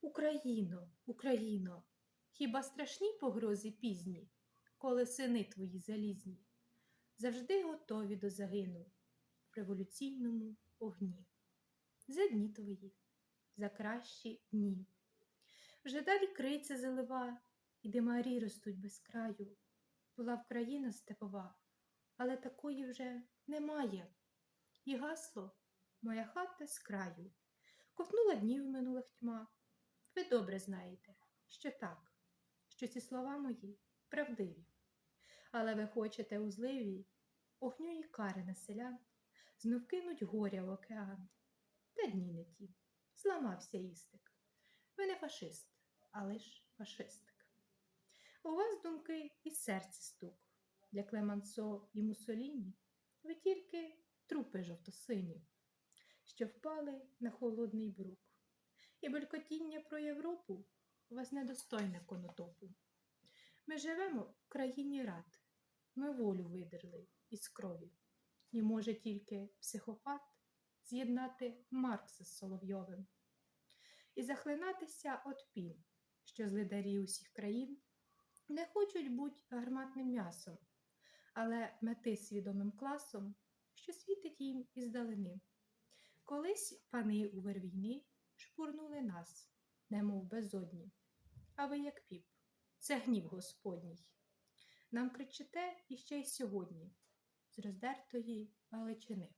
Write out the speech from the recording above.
Україно, Україно, хіба страшні погрози пізні, коли сини твої залізні, завжди готові до загину в революційному огні. За дні твої, за кращі дні. Вже далі криця залива, і димарі ростуть без краю. Була в країна степова, але такої вже немає. І гасло моя хата з краю. Ковтнула днів минулих тьма. Ви добре знаєте, що так, що ці слова мої правдиві. Але ви хочете у зливі огню і кари на селян, знов кинуть горя в океан. Та дні не ті, зламався істик. Ви не фашист, а лиш фашистик. У вас думки і серце стук. Для Клемансо і Мусоліні ви тільки трупи жовтосині, що впали на холодний брук. І белькотіння про Європу вас недостойне конотопу. Ми живемо в країні рад, ми волю видерли із крові. І може тільки психопат з'єднати Маркса з Соловйовим і захлинатися от пін, що злидарі усіх країн не хочуть бути гарматним м'ясом, але мети свідомим класом, що світить їм іздалини. Колись пани у вервійни шпурнули нас, немов безодні. А ви, як піп, це гнів Господній. Нам кричите іще й сьогодні з роздертої Галичини.